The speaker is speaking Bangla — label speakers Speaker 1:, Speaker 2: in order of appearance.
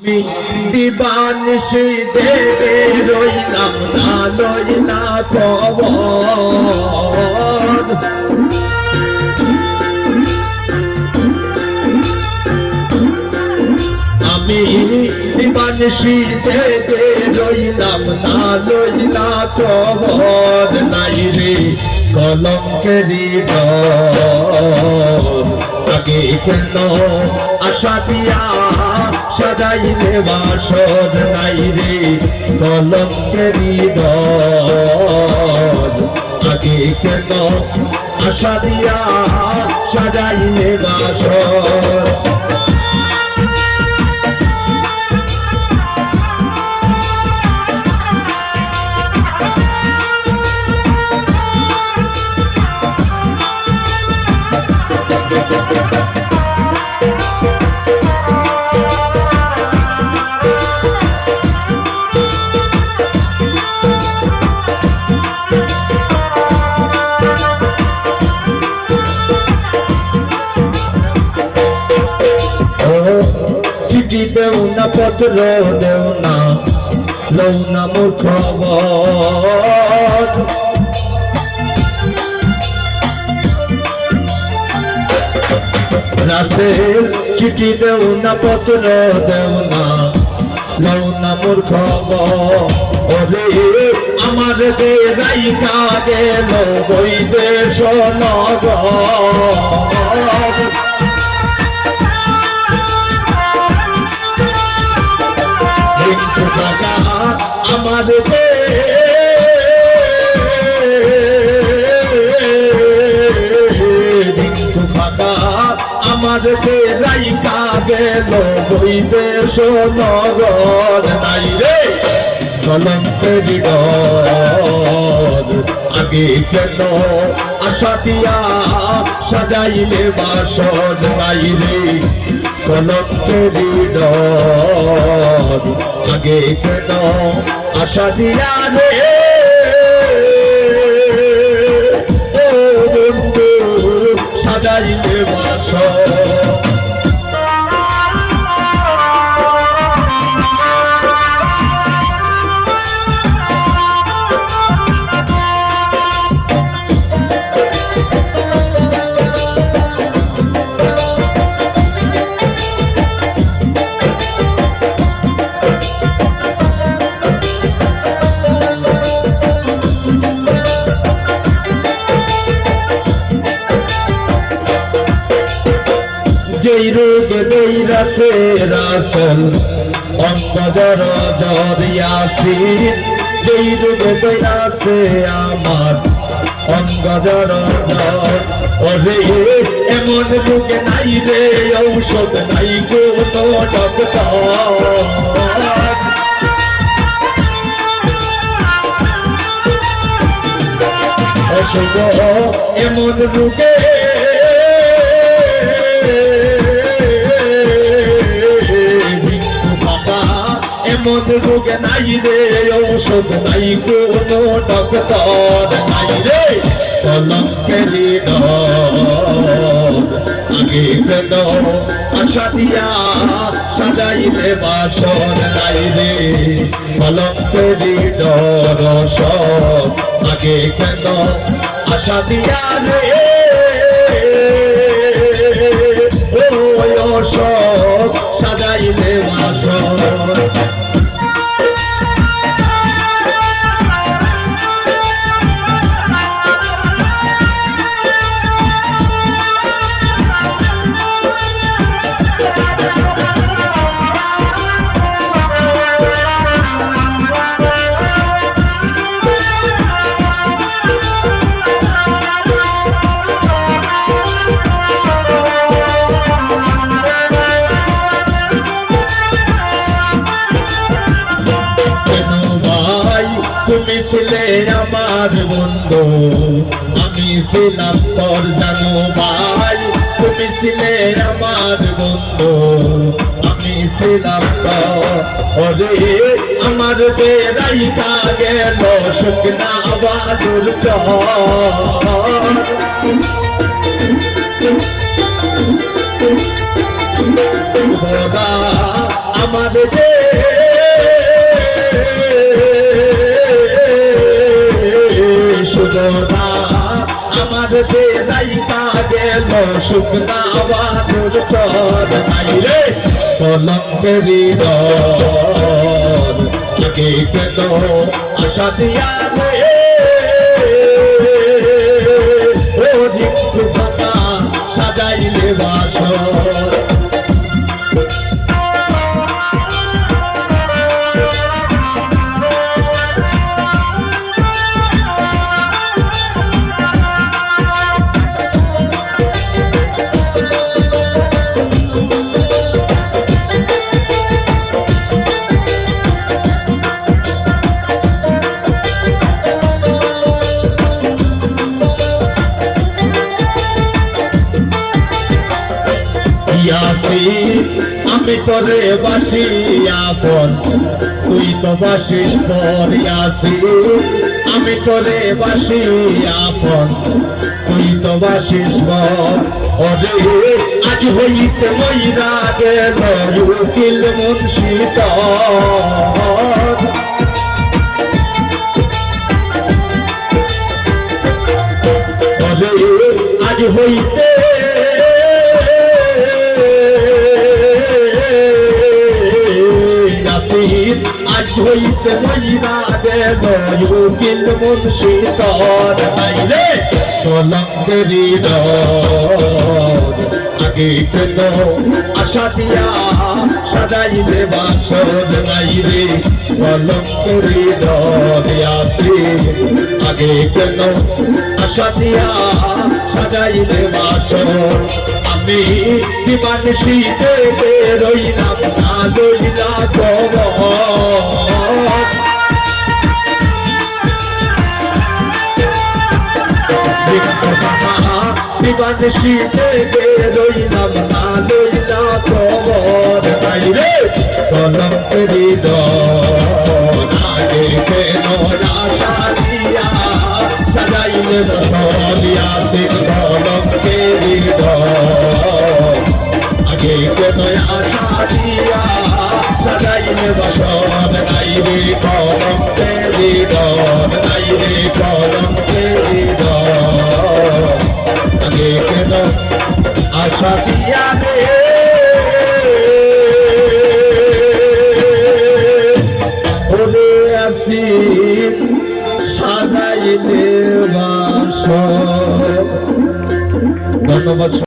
Speaker 1: দিবানিশি জেগে রইলাম না লই না খবর আমি দিবানিশি জেগে রইলাম না লই না খবর নাই রে কলঙ্কেরি আগে কেন আশা দিয়া সাজাইলে বাসর নাই রে কলঙ্কেরি আগে কেন আশা দিয়া সাজাইলে বাসর? চিঠি দেও না পত্র দেও না, লও না খবর রাসেল চিঠি দেও না পত্র দেও না, লও না খবর ওরে, আমার যে রাইকা গেল বৈদেশ নগর। টাকা আমার দে ফাঁকা আমার যে রাইকা গেল বৈদেশ নগর নাই রে কলঙ্কের আগে কেন আশা দিয়া সাজাইলে বাসন বাইরে রে কলঙ্কের ডর আগে কেন আশা দিয়া রে? যেই রোগে দেই রাসে রাসল অঙ্গজর জরিয়াসিন যেই রোগে দেই রাসে আমার। অঙ্গজর জর ওরে, এমন রোগে নাই রে, ঔষধ নাই কোনো এমন রোগে এমন রোগে নাই রে, ঔষধ নাই, কোনো ডক্টর নাই রে। কলঙ্কেরি আগে কেন আশা দিয়া সাজাইলে বাসন নাই রে? কলঙ্কেরি ডর সব আগে কেন আশা দিয়া রে? ছিলে আমার বন্ধু। আমি ছিলাম তোর জানো ভাই। তুমি ছিলে আমার বন্ধু। আমি ছিলাম তোর আমার যে রাইকা গেল শুকনা বাদুর খোদা আমাদের সুদনা আমার যে রাইকা গেল শুকনা বাদুর চর নাই রে। কলঙ্কেরি ডর কেন আশা দিয়া রে। সাজাইলে বাসর। ইয়াসিন আমি তোরে বাসি আপন। তুই তো বাসিস পর ইয়াসিন আমি তোরে বাসি আপন। তুই তো বাসিস ওরে, আজ হইতে মইরা গেল উকিল মুন্সি তোর ওরে, আজ হইতে হইতে মহিলা দেব, উকিল মুন্সি তর নাইলে কলঙ্কেরি আগে কেন আশা দিয়া সাজাইলে বাসর নাই রে? কলঙ্কেরি আসে আগে কেন আশা দিয়া সাজাইলে বাসর আমি বিমান শীতে বেরোইলাম না দইলা খবর বিমান শীতে বেরোইলাম আশা দিয়া বসন নাই রে কলম কেরি নাই রে কলম কেরি আগে কেন আশা দিয়া রে? ওরে আসি ধন্যবাদ।